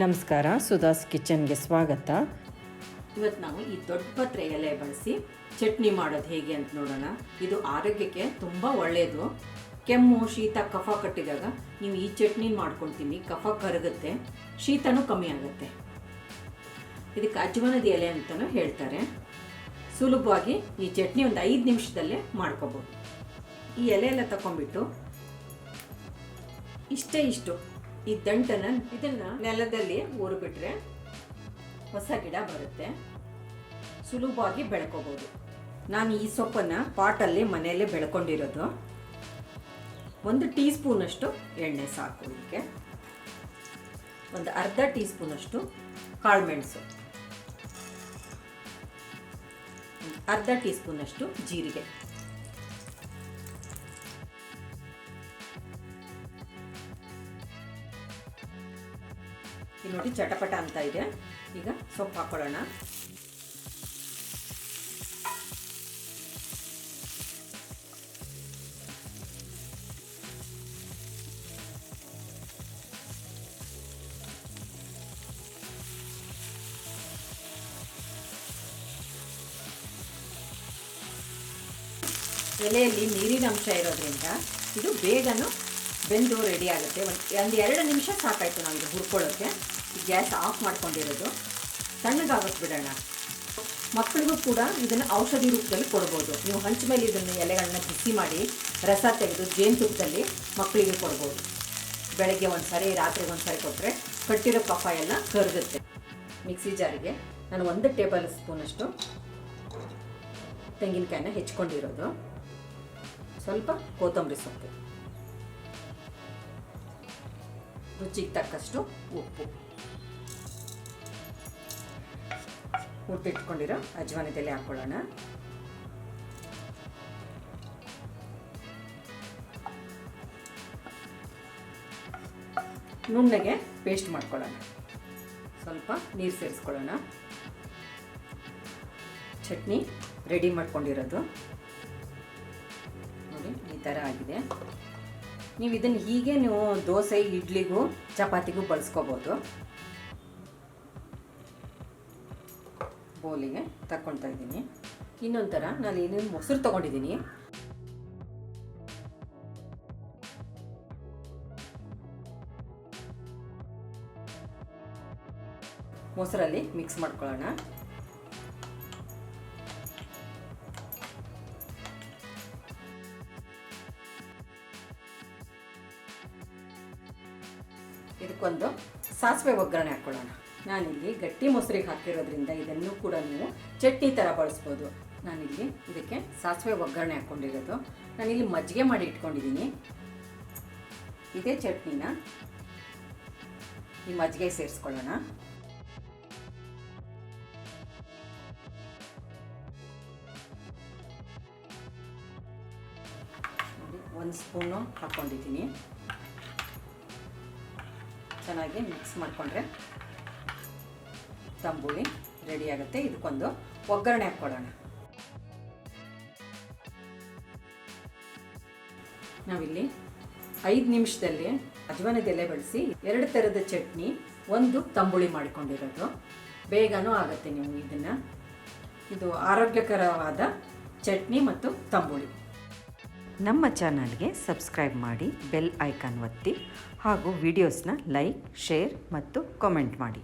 ನಮಸ್ಕಾರ ಸುಧಾಸ್ ಕಿಚನ್ಗೆ ಸ್ವಾಗತ. ಇವತ್ತು ನಾವು ಈ ದೊಡ್ಡ ಪತ್ರೆ ಎಲೆ ಬಳಸಿ ಚಟ್ನಿ ಮಾಡೋದು ಹೇಗೆ ಅಂತ ನೋಡೋಣ. ಇದು ಆರೋಗ್ಯಕ್ಕೆ ತುಂಬ ಒಳ್ಳೆಯದು ಕೆಮ್ಮು, ಶೀತ, ಕಫ ಕಟ್ಟಿದಾಗ ನೀವು ಈ ಚಟ್ನಿ ಮಾಡ್ಕೊಂಡು ತಿನ್ನಿ ಕಫ ಕರಗುತ್ತೆ, ಶೀತನೂ ಕಮ್ಮಿ ಆಗುತ್ತೆ. ಇದಕ್ಕೆ ಅಜ್ವನದ ಎಲೆ ಅಂತಲೂ ಹೇಳ್ತಾರೆ. ಸುಲಭವಾಗಿ ಈ ಚಟ್ನಿ ಒಂದು ಐದು ನಿಮಿಷದಲ್ಲೇ ಮಾಡ್ಕೋಬೋದು. ಈ ಎಲೆ ಎಲ್ಲ ತಗೊಂಡ್ಬಿಟ್ಟು ಇಷ್ಟೇ ಇಷ್ಟು ಈ ದಂಟನ ಇದನ್ನ ನೆಲದಲ್ಲಿ ಊರಿಬಿಟ್ರೆ ಹೊಸ ಗಿಡ ಬರುತ್ತೆ. ಸುಲಭವಾಗಿ ಬೆಳ್ಕೋಬೋದು. ನಾನು ಈ ಸೊಪ್ಪನ್ನು ಪಾಟಲ್ಲಿ ಮನೆಯಲ್ಲೇ ಬೆಳ್ಕೊಂಡಿರೋದು. ಒಂದು ಟೀ ಸ್ಪೂನಷ್ಟು ಎಣ್ಣೆ ಸಾಕು ಇದಕ್ಕೆ. ಒಂದು ಅರ್ಧ ಟೀ ಸ್ಪೂನಷ್ಟು ಕಾಳುಮೆಣಸು ಅರ್ಧ ಟೀ ಸ್ಪೂನಷ್ಟು ಜೀರಿಗೆ. ಇಲ್ಲಿ ನೋಡಿ ಚಟಪಟ ಅಂತ ಇದೆ. ಈಗ ಸೊಪ್ಪು ಹಾಕೊಳ್ಳೋಣ. ಎಲೆಯಲ್ಲಿ ನೀರಿನ ಅಂಶ ಇರೋದ್ರಿಂದ ಇದು ಬೇಗನೂ ಬೆಂದು ರೆಡಿ ಆಗುತ್ತೆ. ಒಂದು ಒಂದು ಎರಡು ನಿಮಿಷ ಸಾಕಾಯಿತು ನಾವು ಇದು ಹುರ್ಕೊಳ್ಳೋಕ್ಕೆ. ಗ್ಯಾಸ್ ಆಫ್ ಮಾಡ್ಕೊಂಡಿರೋದು. ಬಿಡೋಣ. ಮಕ್ಕಳಿಗೂ ಕೂಡ ಇದನ್ನು ಔಷಧಿ ರೂಪದಲ್ಲಿ ಕೊಡ್ಬೋದು. ನೀವು ಹಂಚ ಮೇಲೆ ಇದನ್ನು ಎಲೆಗಳನ್ನ ಬಿಸಿ ಮಾಡಿ ರಸ ತೆಗೆದು ಜೇನುತುಪ್ಪದಲ್ಲಿ ಮಕ್ಕಳಿಗೆ ಕೊಡ್ಬೋದು. ಬೆಳಗ್ಗೆ ಒಂದು ಸಾರಿ ರಾತ್ರಿಗೆ ಒಂದು ಸಾರಿ ಕೊಟ್ಟರೆ ಕಟ್ಟಿರೋ ಕಫ ಎಲ್ಲ ಕರಗುತ್ತೆ. ಮಿಕ್ಸಿ ಜಾರಿಗೆ ನಾನು ಒಂದು ಟೇಬಲ್ ಸ್ಪೂನಷ್ಟು ತೆಂಗಿನಕಾಯಿನ ಹೆಚ್ಕೊಂಡಿರೋದು. ಸ್ವಲ್ಪ ಕೊತ್ತಂಬರಿ ಸೊಪ್ಪು. ರುಚಿಗೆ ತಕ್ಕಷ್ಟು ಉಪ್ಪು. ಉಟ್ಟಿಟ್ಕೊಂಡಿರೋ ಅಜ್ವಾನದಲ್ಲಿ ಹಾಕೊಳ್ಳೋಣ ನುಣ್ಣಗೆ ಪೇಸ್ಟ್ ಮಾಡ್ಕೊಳ್ಳೋಣ. ಸ್ವಲ್ಪ ನೀರು ಸೇರಿಸ್ಕೊಳ್ಳೋಣ. ಚಟ್ನಿ ರೆಡಿ ಮಾಡ್ಕೊಂಡಿರೋದು. ನೋಡಿ, ಈ ಥರ ಆಗಿದೆ. ನೀವು ಇದನ್ನು ಹೀಗೆ ನೀವು ದೋಸೆ, ಇಡ್ಲಿಗೂ, ಚಪಾತಿಗೂ ಬಳಸ್ಕೋಬೋದು. ಬೋಲಿಗೆ ತಗೊಳ್ತಾ ಇದ್ದೀನಿ. ಇನ್ನೊಂಥರ ಥರ ನಾನು ಏನೇನು ಮೊಸರು ತೊಗೊಂಡಿದ್ದೀನಿ. ಮೊಸರಲ್ಲಿ ಮಿಕ್ಸ್ ಮಾಡ್ಕೊಳ್ಳೋಣ. ಇದಕ್ಕೊಂದು ಸಾಸಿವೆ ಒಗ್ಗರಣೆ ಹಾಕ್ಕೊಳ್ಳೋಣ. ನಾನಿಲ್ಲಿ ಗಟ್ಟಿ ಮೊಸರಿಗೆ ಹಾಕಿರೋದ್ರಿಂದ ಇದನ್ನು ಕೂಡ ನೀವು ಚಟ್ನಿ ಥರ ಬಳಸ್ಬೋದು. ನಾನಿಲ್ಲಿ ಇದಕ್ಕೆ ಸಾಸಿವೆ ಒಗ್ಗರಣೆ ಹಾಕ್ಕೊಂಡಿರೋದು ನಾನಿಲ್ಲಿ ಮಜ್ಜಿಗೆ ಮಾಡಿ ಇಟ್ಕೊಂಡಿದ್ದೀನಿ. ಇದೇ ಚಟ್ನಿನ ಈ ಮಜ್ಜಿಗೆ ಸೇರಿಸ್ಕೊಳ್ಳೋಣ. ಒಂದು ಸ್ಪೂನು ಹಾಕ್ಕೊಂಡಿದ್ದೀನಿ ಚೆನ್ನಾಗಿ ಮಿಕ್ಸ್ ಮಾಡಿಕೊಂಡ್ರೆ ತಂಬುಳಿ ರೆಡಿ ಆಗುತ್ತೆ. ಇದಕ್ಕೊಂದು ಒಗ್ಗರಣೆ ಹಾಕ್ಕೊಳ್ಳೋಣ ನಾವಿಲ್ಲಿ ಐದು ನಿಮಿಷದಲ್ಲಿ ಅಜ್ವಾನದೆಲೆ ಬಳಸಿ ಎರಡು ಥರದ ಚಟ್ನಿ, ಒಂದು ತಂಬುಳಿ ಮಾಡಿಕೊಂಡಿರೋದು. ಬೇಗನೂ ಆಗುತ್ತೆ ನೀವು ಇದನ್ನು. ಇದು ಆರೋಗ್ಯಕರವಾದ ಚಟ್ನಿ ಮತ್ತು ತಂಬುಳಿ. ನಮ್ಮ ಚಾನಲ್ಗೆ ಸಬ್ಸ್ಕ್ರೈಬ್ ಮಾಡಿ ಬೆಲ್ ಐಕಾನ್ ಒತ್ತಿ ಹಾಗೂ ವಿಡಿಯೋಸ್ನ ಲೈಕ್, ಶೇರ್ ಮತ್ತು ಕಾಮೆಂಟ್ ಮಾಡಿ.